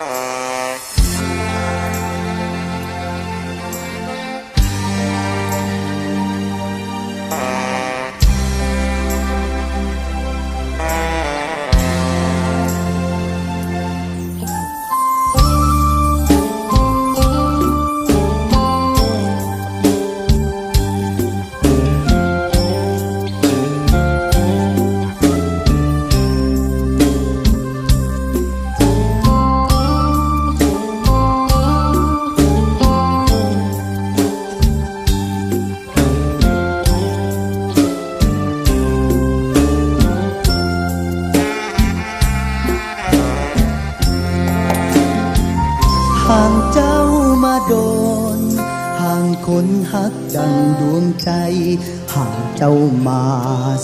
ห่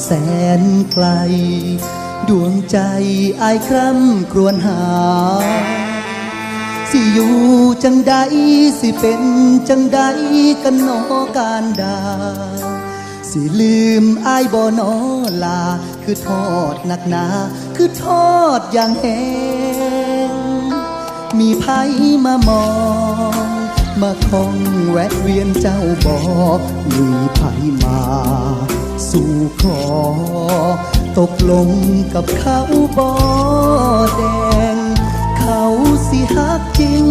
แสนไกล ดวงใจอายคร่ำครวญหา สิอยู่จังใดสิเป็นจังใดกันหนอการดา สิลืมอายบ่นอลา คือทอดหนักหนา คือทอดอย่างแหงมีไผมามองมาคองแวะเวียนเจ้าบอกมีไผมา สู่ขอ ตกลงกับเขาบ่แดง เขาสิฮักจริง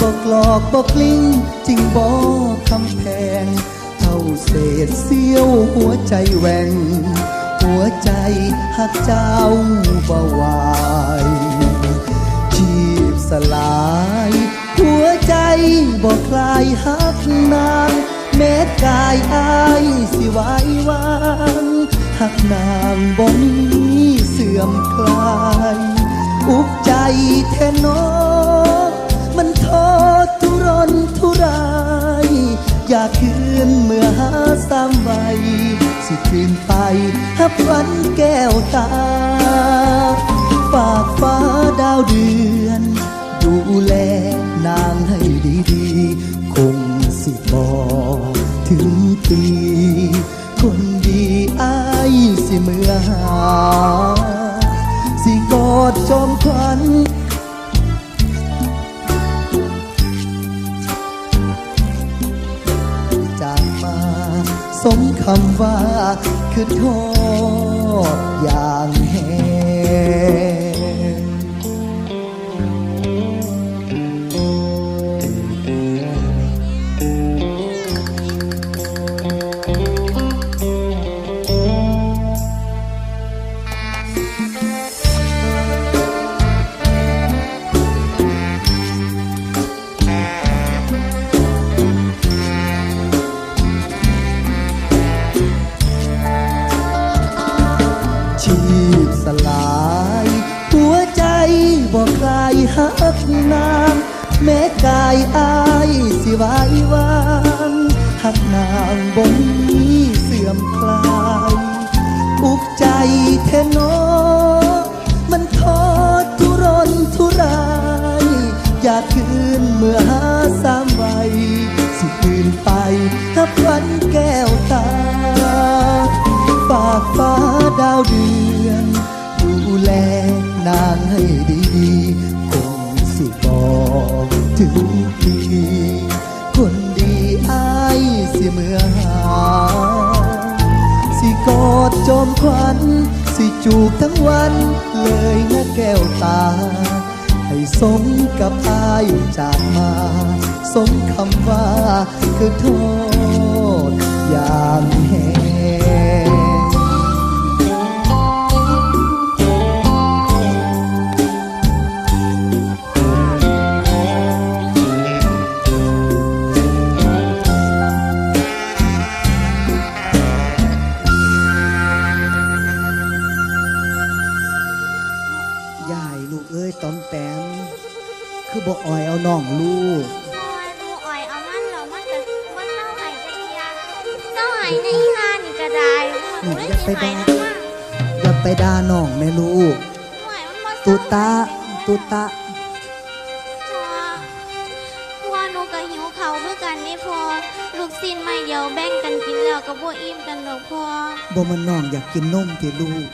บอกหลอกบอกกลิ้งจริงบอกคำแพงเท่าเศษเสี้ยวหัวใจแหวงหัวใจหักเจ้าบ่ไหวชีพสลาย หัวใจบอกคลายหักนาง กายอายสิไหววางหักนางบ่มีเสื่อมคลายอุกใจแทนน้อมันทอทุรนทุรายอยากคืนเมื่อหาสามใบสิคืนไปหับวันแก้วตาฝากฟ้าดาวเดือน ดูแลนางให้ดีๆ คงสิบอก ถึงปี คนดีอายสิเมื่อหา สิกอดจอมขวัญจากมา สมคำว่า คือโทษอย่างแหง แลนางให้ดีๆคงสิบอกถึงปีคนดีอายสิเมื่อหา สิกอดจอมขวัญสิจูบทั้งวันเลยนะแก้วตา ให้สมกับอายจากมา สมคำว่าคือโทษอย่างแหง บอกอ่อยเอาน้องลูกคอยดูอ่อยเอามันเหรอมันจะมันเศร้าไหายจะเทียเศร้าไหายในอีหานี่ก็ได้มันไม่สิไหายนะว่าอย่าไปด่าน้องแม่ลูกหวยมันบ่เศตุร้าตาตุตาพอพอหนูก็หิวเขาวเพื่อกันไม่พอลูกสิ้นไม่เดียวแบ่งกันกินแล้วก็บ่อิ่มกันหรอกพอบ่มันน้องอยากกินนมที่ลูก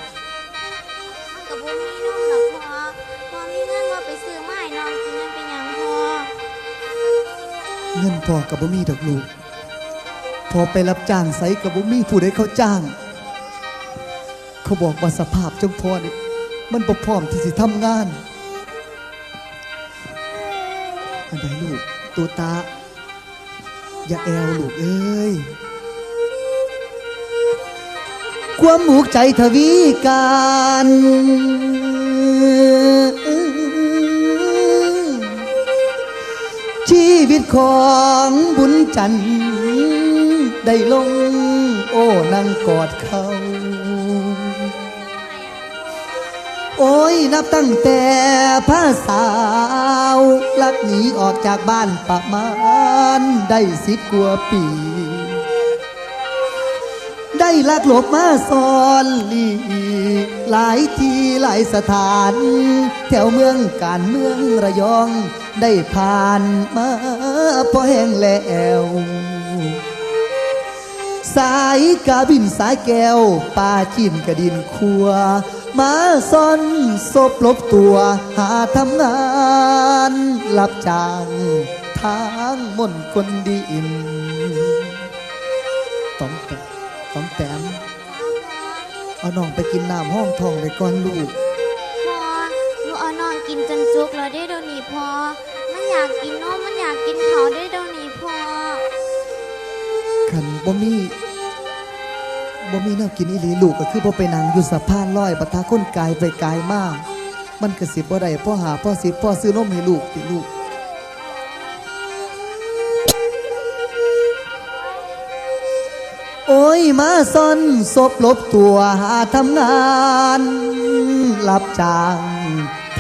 เงินพอกับบ่มีดอกลูก พอไปรับจ้างไสกับบ่มีผู้ใดเขาจ้าง เขาบอกว่าสภาพจังพอนี่มันบ่พร้อมที่สิทำงานอันใดลูกตัวตา อย่าแอวลูกเอ้ยความหมูกใจทวีการ ชีวิตของบุญจันทร์ได้ลงโอ้นั่งกอดเขา โอ้ยนับตั้งแต่พระสาวลักหนีออกจากบ้านประมาณได้สิบกว่าปี ลักหลบมาซ่อนลีหลายที่หลายสถาน แถวเมืองการเมืองระยองได้ผ่านมาพอแห้งแล้วสายกาบินสายแก้วป่าจินกระดินคัว มาซ่อนศพลบตัวหาทำงานรับจ้างทางมนคนดิน เอาน้องไปกินน้ำห้องทองไปก่อนลูกพอหนูเอานอนกินจนจุกแล้วได้เดี๋ยวนี้พอมันอยากกินนมมันอยากกินเขาได้เดี๋ยวนี้พอขันบ่มีบ่มีแนวกินอีหลีลูกก็คือบ่ไปนั่งอยู่สะพานลอยปะทะคนกายไปกายมาก มันก็สิบ่ได้พ่อหาพ่อสิพ่อซื้อนมให้ลูกติลูก อยมาซ่อนศพลบตัวหาทำงานรับจาง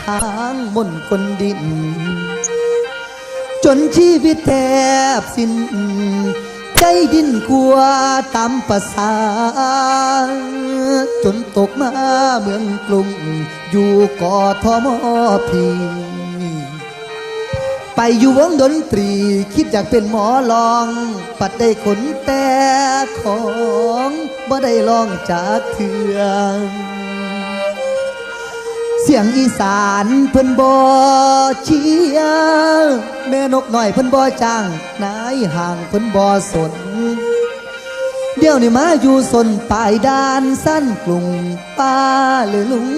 ทางบนคนดิน จนชีวิตแทบสิ้น ใจดินกลัวตามภาษา จนตกมาเมืองกรุงอยู่กอทมพี ไปอยู่วงดนตรี คิดอยากเป็นหมอลอง ปัดได้ขนแต่ของบ่ได้ลองจากเถื่อเสียงอีสานเพิ่นบ่เชียแม่นกน้อยเพิ่นบ่จ้างนายห่างเพิ่นบ่สน เดี๋ยวนี้มาอยู่สนปลายด้านสั้นกรุงป้าหรือลุง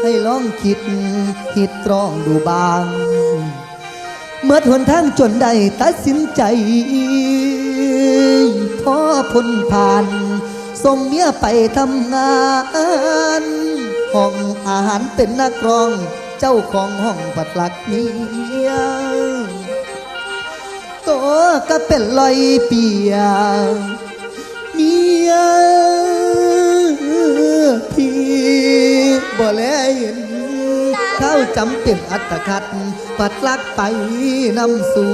ให้ลองคิดคิดตรองดูบาง เมื่อทนทางจนได้ตัดสินใจพอพ้นผ่านส่งเมียไปทำงานห้องอาหารเป็นนักร้อง เจ้าของห้องปัดหลักเมียตัวก็เป็นลอยเปียเมียพี่บ่แลเห็นข้าวจำเป็นอัตคัด ปัดลักไปนำสู่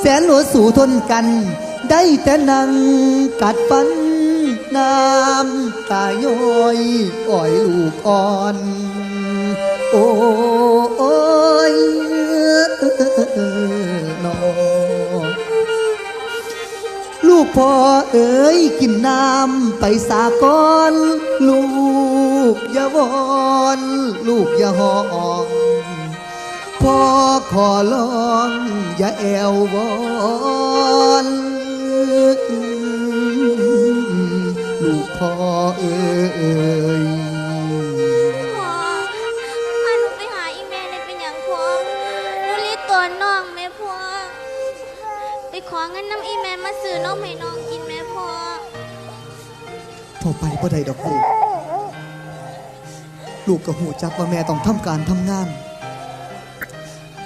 แสนหัวสู่ทนกัน ได้แต่นั่งกัดฟันน้ำตาย้อยอ่อยลูกอ่อน โอ้โอ้ยนอลูกพ่อเอ๋ยกินน้ำไปสากอน ลูกอย่าวอน ลูกอย่าหองพ่อขอลองอย่าแอววอนลูกพ่อเอ๋ยพอพาหนูไปหาอีแม่เลยเป็นอย่างพ่อหนูรีตัวน้องแม่พ่อไปขอเงินน้ำอีแม่มาซื้อนมให้น้องกินแม่พ่อพ่อไปพ่ได้ดอกลูก ลูกก็หูจักว่าแม่ต้องทำการทำงาน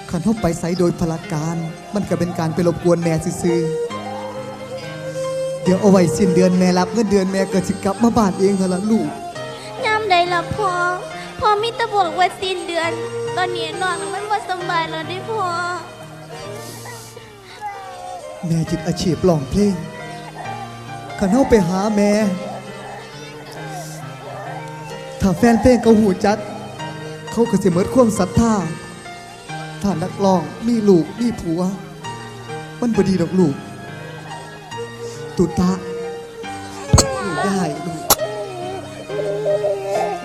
ขันเข้าไปใส่โดยพลการมันก็เป็นการไปรบกวนแม่ซื่อๆเดี๋ยวเอาไว้สิ้นเดือนแม่รับเงินเดือนแม่ก็สิกลับมาบ้านเองเท่านั้นลูกยามใดล่ะพอพอมีแตะบอกว่าสิ้นเดือน ตอนนี้น้องมันว่าสำบายแล้วได้พอแม่จิตอาชีพร้องเพลงขันเข้าไปหาแม่ ถ้าแฟนเพลงเขาหูจัดเขาก็สิเมิดความศรัทธาถ้านักร้องมีลูกมีผัว มันบ่ดีดอกลูก ตุตะลูกได้ลูก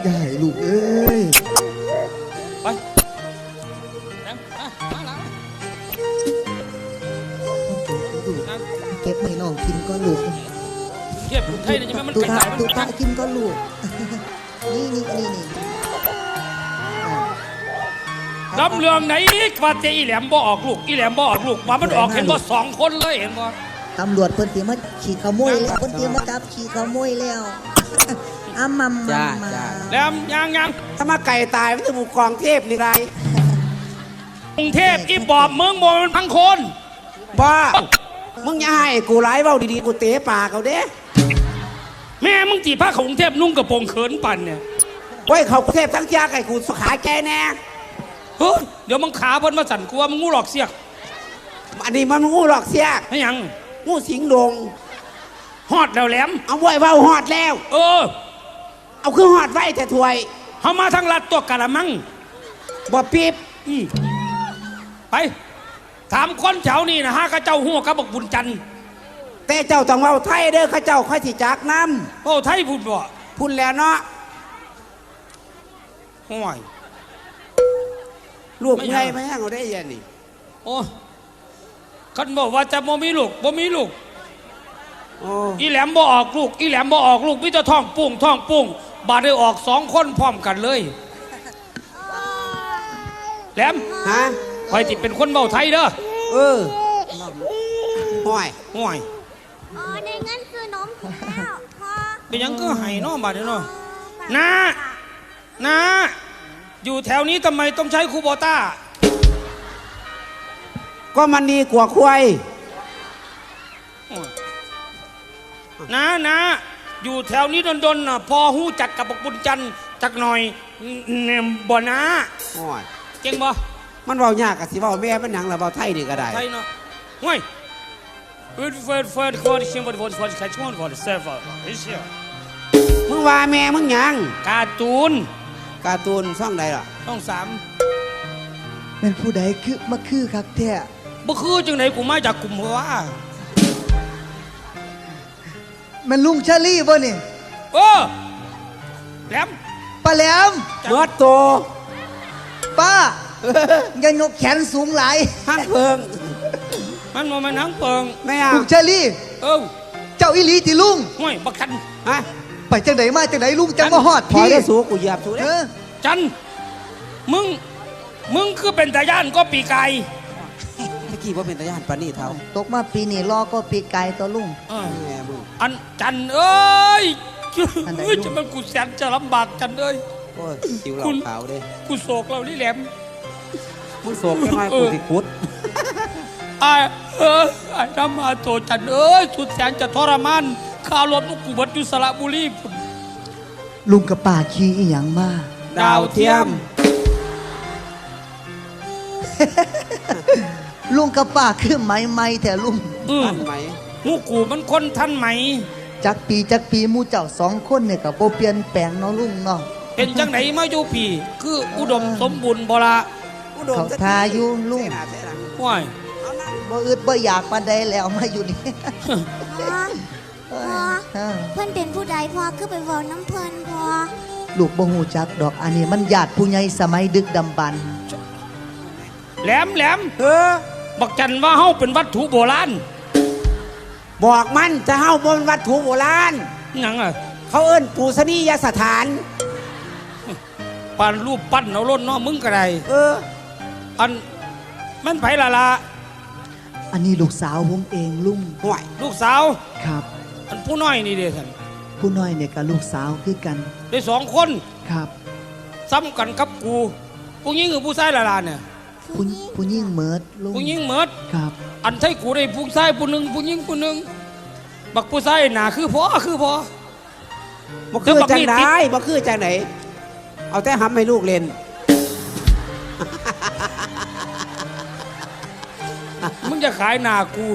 ได้ลูกเอ้ย ไปเก็บไม่น้องกินก็ลูกเก็บไทยนะจะไมมันตุกะตะตุตะกินก็ลูก นี่นี่นี่นี่อ่าลำเรื่องไหนว่าเจอีแหลมบ่ออกลูกอีแหลมบ่ออกลูกว่ามันออกเห็นบ่สองคนเลยเห็นบ่ตำรวจเพิ่นเตรียมมาขี่ขโมยแล้วเพิ่นเตรียมมาจับขี่ขโมยแล้วอ้ำมัมมัจ้ามมาจ้าแล้วยังยังถ้ามาไก่ตายมันจะบุกกองเทพนี่ไรกรุงเทพอีบอบเมืองบ่มันพังคนบ้ามึงอย่าให้กูไล่เบ้าดีๆกูเตะปากเขาเด้ แม่มึงจีพาเขากรุงเทพนุ่งกระโปรงเขินปั่นเนี่ยไว้ยเขาเทพทั้งยาไก่กูสขาแกแน่เฮ้ยเดี๋ยวมึงขาเพิ่นมาสั่นกลัวมึงงูหลอกเสียกอันนี้มันงูหลอกเสียกให้หยังงูสิงดงฮอดแล้วแหลมเอาไว้เบ้าหอดแล้ว เออ เอาคือหอดไว้แต่ถวยเฮามาทางลัดตัวกะละมังบ่ปีบอืมไปถามคนแถวนี้นะฮะข้าเจ้าหัวกระบอกบุญจันทร์ แต่เจ้าต้องเว้าไทยเด้อเข้าเจ้าค่อยสิจักน้โอ้ไทยพูดบ่ำพุ่นแล้วเนาะห่วย ลูกไงไม่ให้เอาได้ยันนี่โอ้คันบอกว่าจะบ่มีลูกบ่มีลูก โอ้อีแหลมบ่ออกลูก อีแหลมบ่ออกลูกมิจะท้องปุ้งท้องปุ้งบาดได้ออกสองคนพร้อมกันเลย แหลมฮะคอยติเป็นคนเบาไทยเด้อเออห่วยห่วย อ๋อในงั้นคือนมถูกแล้วพอ เป็นหยังก็ให้เน้องบาดนี้เนาะนะนะอยู่แถวนี้ทำไมต้องใช้คูโบต้า ก็มันดีกว่าควายนะนะอยู่แถวนี้ดนๆน่ะพอหู้จักกับบักบุญจันทร์จักหน่อยเนมบ่นะห่วยเก่งบ่มันเว้ายากกับสิเว้าแม่เป็นหยังละเว้าไทยนี่ก็ได้ ไทยเนาะห่วยเฟิร์ดเฟิร์ดเฟิร์ดเฟิร์ดชิมเฟิร์ดเฟิร์ดเฟิร์ดแคชมอนเฟิร์ดเซฟเฟอร์เฮ้ยเชีย มึงว่าแม่มึงหยังการ์ตูนการ์ตูนช่องใดล่ะต้องสามเป็นผู้ใดคือมาคือคักแท้บ่คือจังไหนกูมาจากกลุ่มหัวว่ามันลุงชาลี่บ่นี่โอ้แหลมป้าแหลมเมื่อโตป้าอย่ายกแขนสูงหลายห้างเพิงมันบ่แมันทั้งเปิงไม่เอาลุงชาลี่เอ้าเจ้าอีหลีติลุงห่วยบักจันฮะ ไปจังไหนมาจังไหนลุงจังมาฮอดพอพี่ได้สูกูเหยียบสูเอได้อจันมึง มึงคือเป็นตาย่านก็ปีไก่เมื่อกี้ว่าเป็นตาญาณปานนี่เท่าตกมาปีนี้รอก็ปีไกลตัวลุง เออแม่มึงอันจันเอ้ยอันไหนเฮ้ยลูกจะมันกูแสนจะลำบากจันเอ้ย โอ้ยจิ๋วเหล่าคุณ ขาวเด้กูโศกเรานี่แหลมมึงโศกแค่น้อยกูสิคุดไอ้เออไอ้น้ำมาโตจันเอ้ยสุดแสนจะทรมาน ข้ารถมุกกูบัดอยู่สระบุรีพุ่นลุงกับป้าขี่อีหยังมาดาวเทียม ลุงกับป้าคือไม้ไม้แต่ลุงอืมทันไหม มุกกูมันคนทันไหม จักปีจักปีหมู่เจ้าสองคนเนี่ยกับโบเปลี่ยนแปลงเนาะลุงเนาะเป็นจังไหนมาอยู่พี่ คืออุดมสมบูรณ์บ่ละกูโดนเขาทาอยู่ลุงว้ายเอานั่งบ่อึดบ่อยากปานใดแล้วมาอยู่นี่ พอเอ้ยพอเออเพื่อนเป็นผู้ใดพอคือไปเวอน้ำเพลินพอลูกบ่ฮู้จักดอกอันนี้มันญาติผู้ใหญ่สมัยดึกดำบรรพ์แหลมแหลมเออบักจันว่าเฮาเป็นวัตถุโบราณบอกมันจะเฮ้าบนวัตถุโบราณหยังอะเขาเอิ้นปูสนียสถานปานรูปปั้นเอาล้นเนาะมึงก็ได้เออ อันมันไผละละอันนี้ลูกสาวผมเองลุงห่วยลูกสาวครับอัน ผู้น้อยนี่เด้ท่านผู้น้อยเนี่ยกับลูกสาวคือกัน ได้สองคนครับ ซ้ำกันกับกูผู้หญิงกับผู้ชายละละเนี่ยผู้ผู้ยิ่งเมิดลุงผู้หญิงเหมิดครับ อันไทยกูได้ผู้ชายผู้หนึ่งผู้หญิงผู้หนึ่งบักผู้ชายหนาคือพอคือพอบ่คือคือบักจังนี่ไหนติดบ่คือจังไหน เอาแต่หำให้ลูกเล่นมึงจะขายหนากู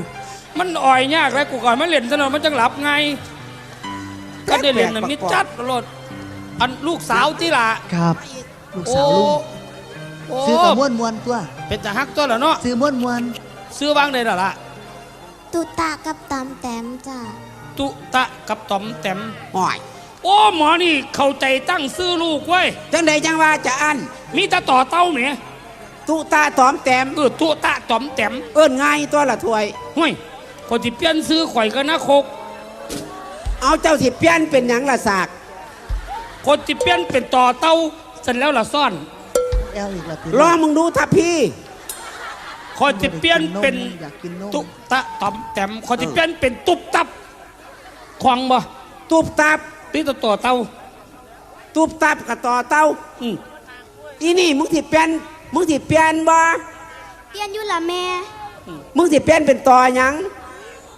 มันอ่อยยากแล้วกูก่อนมันเล่นซะหน่อยมันจังหลับไง ก็ได้เล่นน่ะมิดจัดตลอดอันลูกสาวที่ละครับ ลูกโอ้สาวลุงโอ้ซื้อกับม้วนมวนๆตัวเป็นจะฮักตัวเหรอเนาะซื้อม้วนมวนซื้อบ้างได้หรอล่ะตุตากับตามแต้มจ้ะตุตะกับตอมแต้มห่วยโอ้หมอนี่เข้าใจตั้งซื้อลูกไว้ยจังใดจังว่าจะอันมีแต่ต่อเต้าเหมตุตาตอมแต้มเออตุตะตอมแต้มเอิ้นง่ายตัวละถวยห้วย คนที่เปลี่ยนซื้อข่อยก็นะโคกเอาเจ้าสิเปลี่ยนเป็นหยังละสากคนที่เปลี่ยนเป็นต่อเต้าเสร็จแล้วล่ะซ่อนแอลอีกละพี่ลองมึงดูทัพพี่ คนที่เปลี่ยนเป็นอยากกินนมตุตะตอมแต้มคนที่เปลี่ยนเป็นตุบตับควงบ่ตุบตับตีตัวต่อเต้าตุบตับกับต่อเต้าอืมอีนี่มึงสิเปลี่ยนมึงสิเปลี่ยนบ่เปลี่ยนอยู่ละแม่ มึงสิเปลี่ยนเป็นต่อหยัง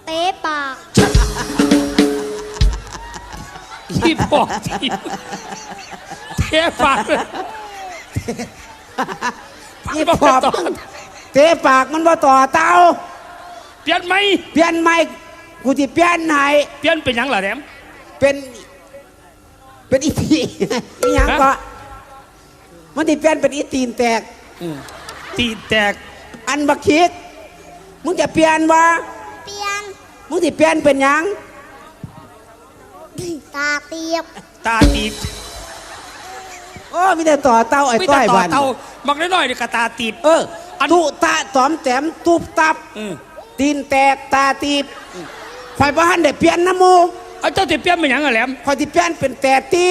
เตะปากที่พอที่เทปากเลยอีปอบมึงเตะปากมันบ่ต่อเต้าเปลี่ยนไหมเปลี่ยนใหม่กูสิเปลี่ยนให้เปลี่ยนเป็นหยังล่ะแหลมเป็น เป็นอีพีอีหยังฮะก็มันสิเปลี่ยนเป็นอีตีนแตกอืมตีแตกอันบักคิดมึงจะเปลี่ยนบ่เปลี่ยน มึงสิเปลี่ยนเป็นหยัง ตาเตียบตาตีบโอ้มีแต่ต่อเต้าไอ้ไม่ต้ต้อยต่อบัน เต้าบักน้อยๆนี่กระตาตีบ เอออัน ตุตะตอมแต้มตุบตับ อืมตีนแตกตาตีบข่อยบ่ทันได้เปลี่ยนนะหมูเอาเจ้าจะเปลี่ยนเป็นหยังอะแหลมข่อยสิเปลี่ยนเป็นแต่ตี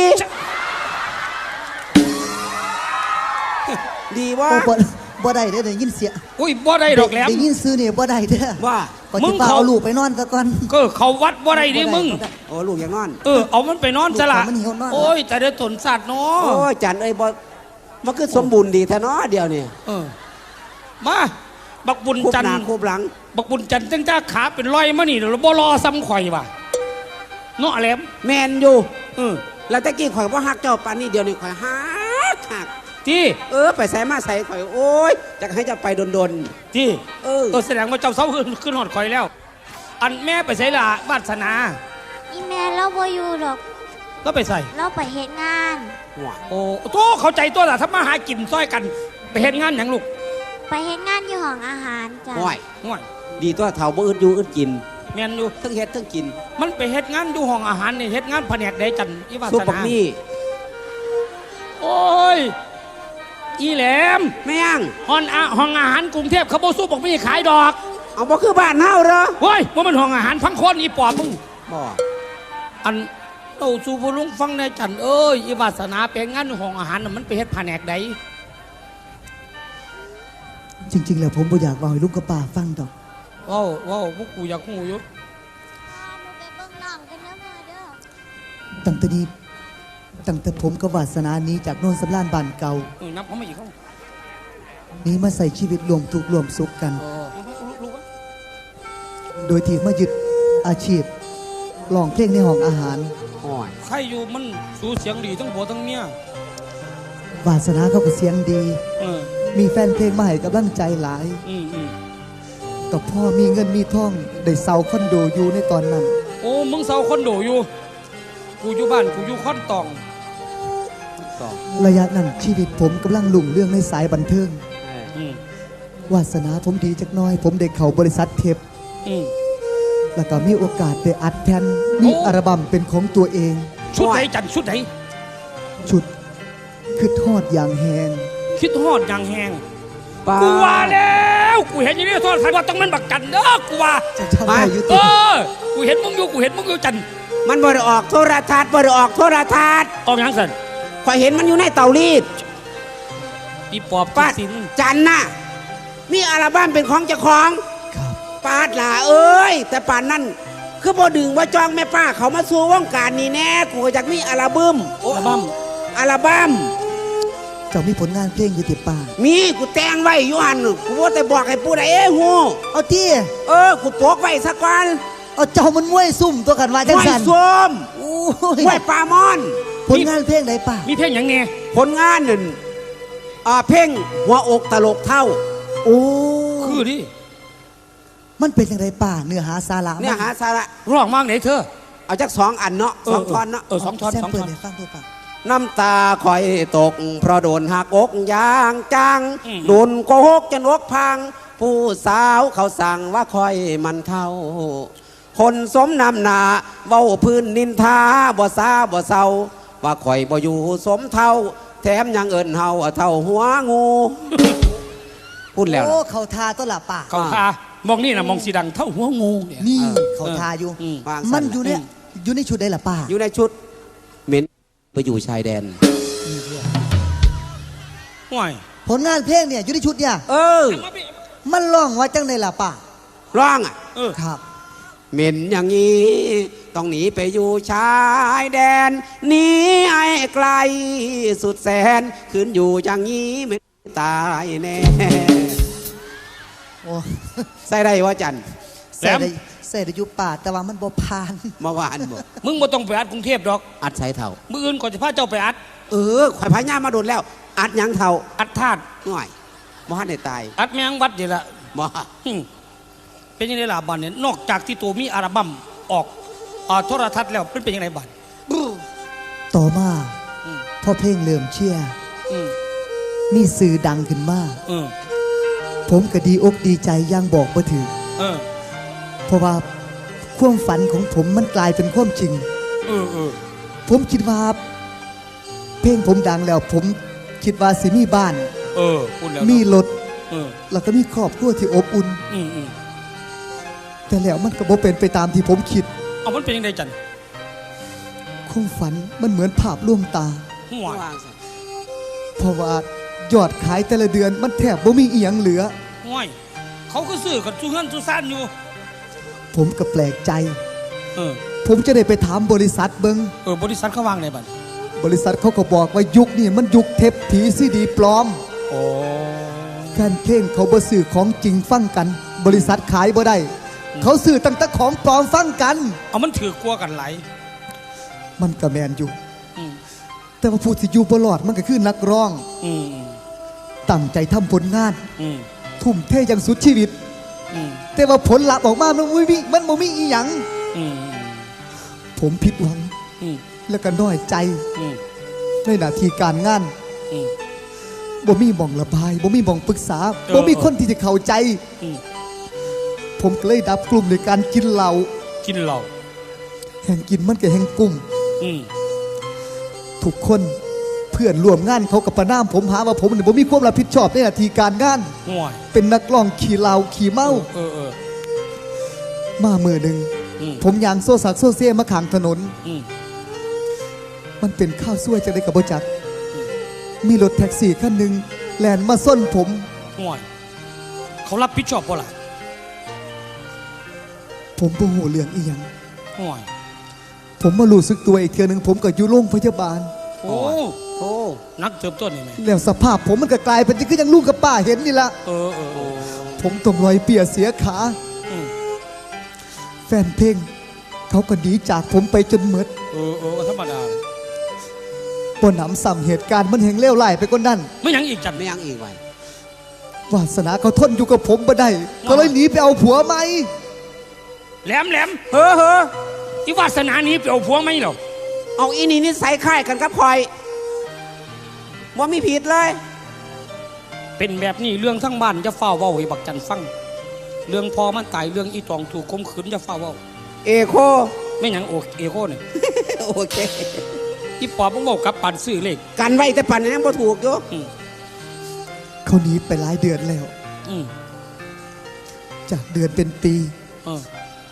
ดีว่า โอ้บ่บ่ได้เด้อได้ยินเสียงอุ้ยบ่ได้ดอกแหลมได้ยินซื้อนี่บ่ได้เด้อว่าก่ อนมึที่งป้าเขาเอาลูกไปนอนซะก่อนก็เขาวัดบ่ได้ดิมึงบ่ได้โอ้ลูกอย่างนอน เออเอามันไปนอนซะละลูกมันหิวนอนโอ้ยแต่ได้ตนสัตว์เนาโอ้ะยจันเอ้ยบ่มันคือสมบูรณ์ดีแท้เนาะเดียวนี่เออมาบักบุญคูบจันทหน้าร์คูบหลัง บักบุญจันทร์ตั้งแต่ขาเป็นรอยมานี่เดี๋ยวบ่รอซ้ำข่อยว่ะเนาะแหลมแมนอยู่เออแล้วตะกี้ข่อยว่าฮักเจ้าปานนี้เดียวนี่ข่อยฮักฮัก ที่เออไปใส่มาใส่ข่อยโอ้ยจะให้เจะไปดนที่ๆเออเออแสดงว่าเจ้าเสาขึ้นขึ้นหอดข่อยแล้ว อันแม่ไปใส่ละวาสนาอีแม่เราบ่อยู่หรอกก็ไปใส่ เราไปเฮ็ดงาน หัวโอ้โตเข้าใจตัวละถ้ามาหากินซ้อยกัน ไปเฮ็ดงานหยังลูกไปเฮ็ดงานอยู่ห้องอาหารจ้ะห่วยห่วยดีตัวเฒ่าบ่อึดอยู่อึดกินแม่นอยู่ ทั้งเฮ็ดทั้งกินมันไปเฮ็ดงานอยู่ห้องอาหารนี่เฮ็ดงานแผนกใดจันอีวาซุปสบักนานี่โอ้ย อีแหลมแม่งห้องอาห้องอาหารกรุงเทพเขาบ่สู้บอกไม่ขายดอกเอาบ่คือบ้านเฮาเหรอเฮ้ยว่ามันห้องอาหารพังคนอีปอบมึงบ่อันเต้าสู่ผู้ลุงฟังในจันเอ้ยอีวาสนาไปงานอยู่ห้องอาหารน่ะมันไปเฮ็ดแผนกใดจริง ๆ แล้วผมบ่อยากเว้าให้ลุงกับป้าฟังดอกว้าวว้าวพวกกูอยากหูอยู่หนูไปเบิ่งน้องกันนะพ่อเด้อตั้งแต่นี้ ตั้งแต่ผมกับวาสนาหนี้จากโน่นสำรานบ้านเก่าเออนับเขามาอีกเขาหนี้มาใส่ชีวิตรวมทุกข์รวมสุขกันเออรู้รู้ปะโดยที่มายึดอาชีพร้องเพลงในห้องอาหารห่วยใครอยู่มันสูเสียงดีทั้งผัวทั้งเมียวาสนาเขาก็เสียงดี เออมีแฟนเพลงมาให้กำลังใจหลาย อืมอืมกับพ่อมีเงินมีทองได้เซาคอนโดอยู่ในตอนนั้น โอ้มึงเศร้าคอนโดอยู่ กูอยู่บ้านกูอยู่คอนตอง ต่อระยะนั้นชีวิตผมกำลังลุ่งเรื่องในสายบันเทิงเอออืมวาสนาผมดีจักหน้อย ผมได้เข้าบริษัทเทปอืมแล้วก็มีโอกาสได้อัดแผ่นมีโอ้อัลบั้มเป็นของตัวเอง ชุดไหนจันชุดไหนชุดคือทอดอย่างแหงคิดฮอดอย่างแหงปลกูว่าแล้วกูเห็นอย่างนี้โทษทันว่าต้องมันบักกันเด้อกูว่าจะทำได้อยู่เอติอกูเห็นมึงอยู่กูเห็นมึงอยู่จันมันบ่ได้ออกโทรทัศน์บ่ได้ออกโทรทัศน์ออกหยังสัน ข่อยเห็นมันอยู่ในเตารีดอีปอบปาดสินจันน่ะมีอัลบั้มเป็นของเจ้าของครับปาดหล่าเอ้ย แต่ป่านนั้นคือบ่ดึงว่าจองแม่ป้าเขามาสู่วงการนี่แน่กูก็อยากมีอัลบั้มอัลบั้มอัลบั้มเจ้ามีผลงานเพลงอยู่ติป่ามีกูแต่งไว้อยู่หันกูว่าแต่บอกให้ผู้ใดเอ้ฮู้เอาที่เออกูโปกไว้สักวันเอาเจ้ามันมวยซุ่มตัวกันว่าจังไว้สันส้มโอ้ยไว้ปลามอน ผลงานเพลงไหนป่ามีเพลงหยังไงผลงานนั่นอ่าเพ่งหัวอกตลกเท่า โอ้คือดิมันเป็นยังไงป่าเนื้อหาสาระเนี่ยหาสาระร้องมากไหนเธอ เอาจักสองอันเนาะสองท่อนเนาะเออสองท่อนแซมสองเปิท่ดอนให้ฟังตัวป่าน้ำตาคอยตก เพราะโดนหักอกยางจังอืมโดนโกหกจนอกพัง ผู้สาวเขาสั่งว่าคอยมันเท่า คนสมนำหนาเว้าพื้นนินทาบ่ซาบ่เศร้า ว่าคอยบ่อยู่สมเท่า แถมยังเอินเฮาเท่าหัวงู พูดแล้วโอ้ล่ะเขาทาตัวละป่าเขาทามองนี่นะมองสีดังเท่าหัวงูเนี่ย นี่เออเขาทาอยู่ อืมวางมัสั้นนอยู่ในอยู่ในชุดได้ล่ะป้าอยู่ในชุดเหม็นไปอยู่ชายแดน ห่วยผลงานเพลงเนี่ยอยู่ในชุดเนี่ยเออมันร้องว่าจังไดล่ะป้าร้องอะ เออครับ เหม็นอย่างนี้ ต้องหนีไปอยู่ชายแดนหนีไอ้ไกลสุดแสนคืนอยู่อย่างนี้ไม่ตายแน่โอ้ใส่ได้ว่าจันใส่ได้ใส่ได้อยู่ป่าแต่ว่ามันบ่ผ่าน เมื่อวานบอกมึงบ่ต้องไปอัดกรุงเทพดอก อัดใส่เท่า มื้ออื่นก่อนจะพาเจ้าไปอัด เออข่อยพญามาโดนแล้ว อัดหยังเท่าอัดธาตุหน่อยมหันได้ตายอัดแมงวัดนี่ละบ่หึเป็นยังไงล่ะบันเนี่ยนอกจากที่ตัวมีอัลบั้มออก อ่าโทรทัศน์แล้วเป็นเป็นยังไงบันต่อมาอืมพอเพลงเริ่มเชียร์อืมมีสื่อดังขึ้นมาเออผมก็ดีอกดีใจอย่างบอกบ่ถึงเออเพราะว่าความฝันของผมมันกลายเป็นความจริงเออเออผมคิดว่า เพลงผมดังแล้ว ผมคิดว่าสิมีบ้านเออพูดแล้วมีรถเออแล้วก็มีครอบครัวที่อบอุ่นอืมอืมแต่แล้วมันก็บ่เป็นไปตามที่ผมคิด เอามันเป็นยังไงจันความฝันมันเหมือนภาพลวงตา ห่วยเพราะว่ายอดขายแต่ละเดือนมันแทบบ่มีอีหยังเหลือห่วย เขาก็ซื้อกับซูเงินซูซ่านอยู่ ผมก็แปลกใจ เออ ผมจะได้ไปถามบริษัทเบิงเออบริษัทเขาวางในบันบริษัทเขาก็บอกว่ายุคนี้มันยุคเทปผีซีดีปลอมโอ้แฟนเพลงเขาบ่ซื้อของจริงฟังกัน บริษัทขายบ่ได้ เขาซื้อตั้งแต่ของปลอมฟังกัน เอามันถือกลัวกันไหลายมันก็แมนอยู่ อืมแต่ว่าผู้ที่อยู่บ่รอดมันก็คือนักร้อง อืมตั้งใจทำผลงาน อืมทุ่มเทอย่างสุดชีวิต อืมแต่ว่าผลลัพธ์ออกมามันบ่มีมันบ่มีอีหยัง อืมผมผิดหวังอืมแล้วก็น้อยใจอืมในหน้าที่การงานอืม บ่มีหม่องระบายบ่มีหม่องปรึกษาเออ บ่มีคนที่จะเข้าใจ อืม ผมก็เลยดับกลุ่มในการกินเหล้ากินเหล้าแห่งกินมันก็แห่งกลุ่มอืมทุกคนเพื่อนร่วมงานเขากับประนามผมหาว่าผมเนี่ยผมมีความรับผิดชอบในหน้าที่การงาน ห่วยเป็นนักร้องขี่เหล้าขี่เมา เออเออ มามือหนึ่งอืม ผมยางโซซักโซเซียมาขางถนน อืมมันเป็นข้าวซวยจะได้กับบจัก มีรถแท็กซี่คันหนึ่งแลนมาส้นผม ห่วย เขารับผิดชอบบ่ล่ะ ผมโมโหเรื่องอีหยังห่วยผมมารู้สึกตัวอีกเทือหนึ่งผมก็อยู่โรงพยาบาล โอ้โอ้นักเติบโต้นนี่ไหมแล้วสภาพผมมันก็กลายเป็นที่คือยังลูกกับป้าเห็นนี่ละเออเออเออผมต้องรอยเปียเสียขา อืมแฟนเพลงเขาก็ดีจากผมไปจนหมดเออเออธรรมดาบนหนำซ้ำเหตุการณ์มันแห่งเลวไหลายไปกว่านั้น ไม่หยังอีกจันไม่ยังอีกไว้วาสนาเขาทนอยู่กับผมบ่ได้ก็เลยหนีไปเอาผัวใหม่ แหลมแหลมเฮ้อเฮ้ออีวาสนานี้ไปเอาพวงไหมเหรอเอาอีนี่นิสัยคล้ายกันกับคอยว่ามีผิดเลย เป็นแบบนี้เรื่องทั้งบ้านจะเฝ้าเว้าให้บักจันฟัง เรื่องพอมันตายเรื่องอีตองถูกคมขืนจะเฝ้าเว้า เอโคไม่หยังโอเอโคเนี่ยโอเคอีปอบมึงบอกกับปันซื้อเลขกันไว้แต่ปันยังบ่ถูกอยู่อืมเขาหนีไปหลายเดือนแล้ว อืมจากเดือนเป็นปี เออ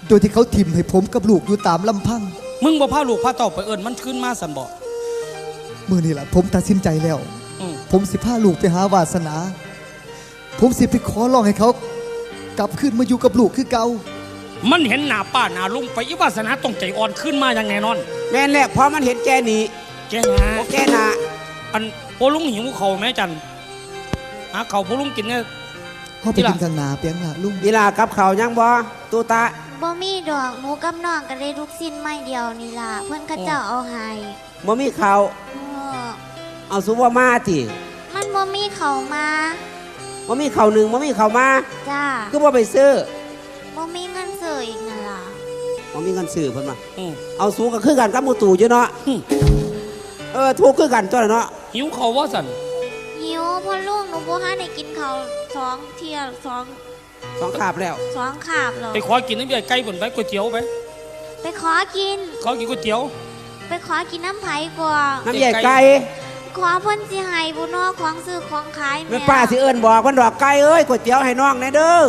โดยที่เขาทิมให้ผมกับลูกอยู่ตามลำพัง มึงบ่พาลูกพาเต่าไปเอิญมันขึ้นมาสันบอกมื่อนี่แหละผมตัดสินใจแล้ว อืมผมสิพาลูกไปหาวาสนา ผมสิไปขอร้องให้เขา กลับขึ้นมาอยู่กับลูกคือเก่า มันเห็นหน้าป้าหน้าลุงไปอีวาสนาต้องใจอ่อนขึ้นมาอย่างแน่นอน แม่นแหละเพราะมันเห็นแกหนีแกนะโอเคนะอันโพลุงหิวเขาวไหมจันหาเขาวโพลุงกินเนี่ย เขาไปที่หลักิงนข้างหนาเปียงหนาลุงอีลากับเขาวยังบ่ตูตา บ่มีดอกหนูกับน้องก็ได้ลูกสิ้นไม้เดียวนี่ล่ะเพิ่นเขาเจ้าเอาให้บ่มีเขาวเออเอาซุปว่ามาติมันบ่มีเขามาบ่มีเขาวหนึ่งบ่มีเขาวมาจ้าคือบ่ไปซื้อบ่มีเงินซื้ออีกนั่นล่ะบ่มีเงินซื้อเพิ่นมาอืมเอาสูงก็คือกันกับหมูตู่อยู่เนาะหึเออถูกคือกันตัวละเนาะหิวเขาวว่าสันหิวพ่อลูกหนูบ่ทันได้กินข้าวสองเที่ยสอง สองขาบแล้ว สองคาบหรอกไปขอกินน้ำใหญ่ไก่บนไปก๋วยเตี๋ยวไปไปขอกิน ขอกินก๋วยเตี๋ยว ไปขอกินน้ำไผ่กว่าน้ำใหญ่ไก่ขอเพิ่นสิให้บุญนอของซื้อของขายแม่ป้าสิเอิ้นบอกเพิ่นดอกไก่เอ้ยก๋วยเตี๋ยวให้น้องแหน่เด้อ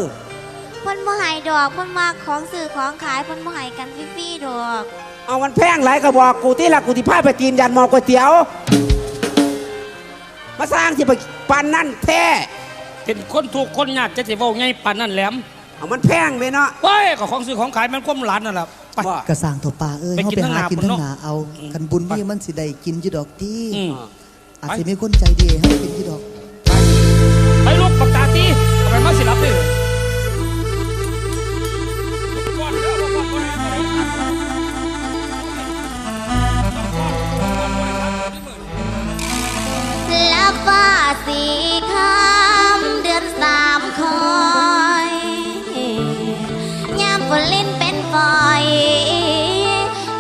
เพิ่นบ่ให้ดอกเพิ่นมาของซื้อของขายเพิ่นบ่ให้กันฟรีๆดอก เอามันแพงหลายก็บอกกูที่ละกูที่พาไปกินยันหมอก๋วยเตี๋ยว มาสร้างที่ไปปันนั่นแท้ เป็นคนถูกข์คนยากจะสิเว้าไงปานนั่นแหลมเอามันแพงไปเนาะเว้ยก็ของซื้อของขายมันความหลานนั่นแหละไปบ่กระสร้างถั่วปลาเอ้ยไปเขากินไปทั้งหาหนากินบุญทั้งเนาะหนาเอาอืม กันบุญนี่มันสิได้กินอยู่ดอกที่อืม อาจจะมีคนใจดีให้กินอยู่ดอก ไปลูกปากกาตีเอาไปมาสิรับดิก่อนเด้อบ่ก่อนบ่ได้บ่ได้ลับฟ้าสีคำเดือนสามค อยยามฝนลิ้นเป็นฝอย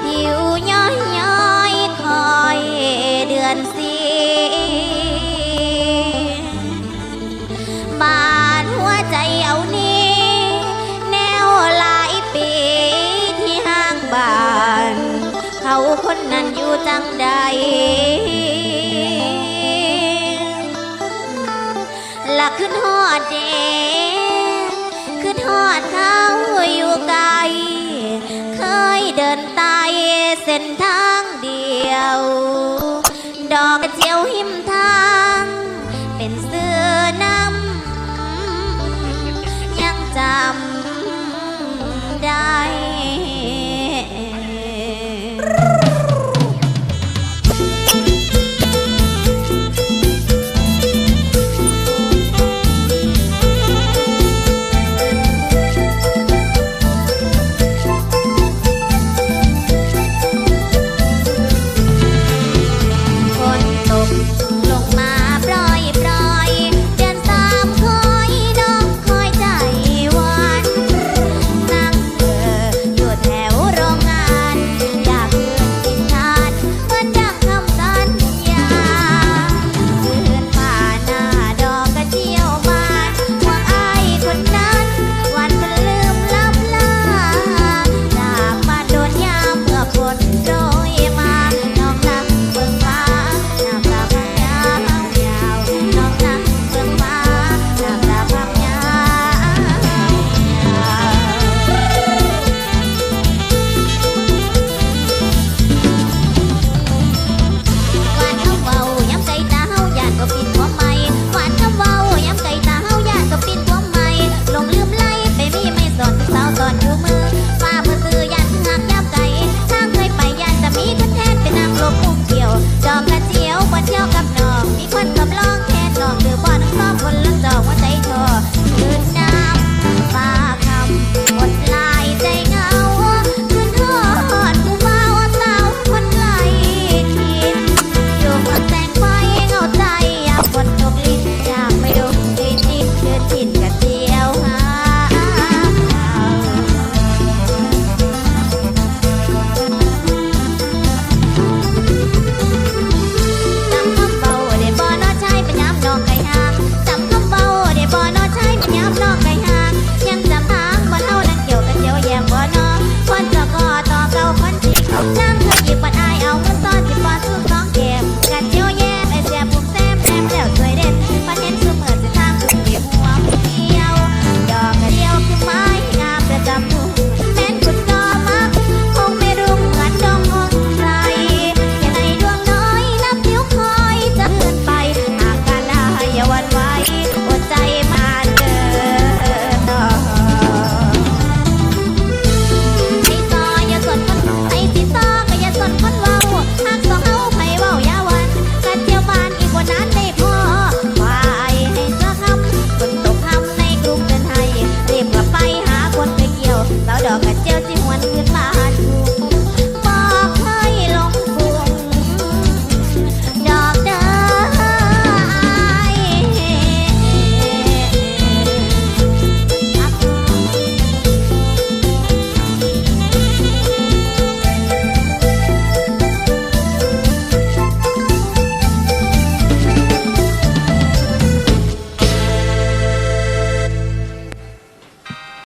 หิวย้อยย้อยคอยเดือนสีบาดหัวใจเอานี้แนวหลายปีที่ห้างบ้าน เขาคนนั้นอยู่จังใด ขึ้นหอดเดขึ้นหอดเขาอยู่ไกล เคยเดินไตายเส้นท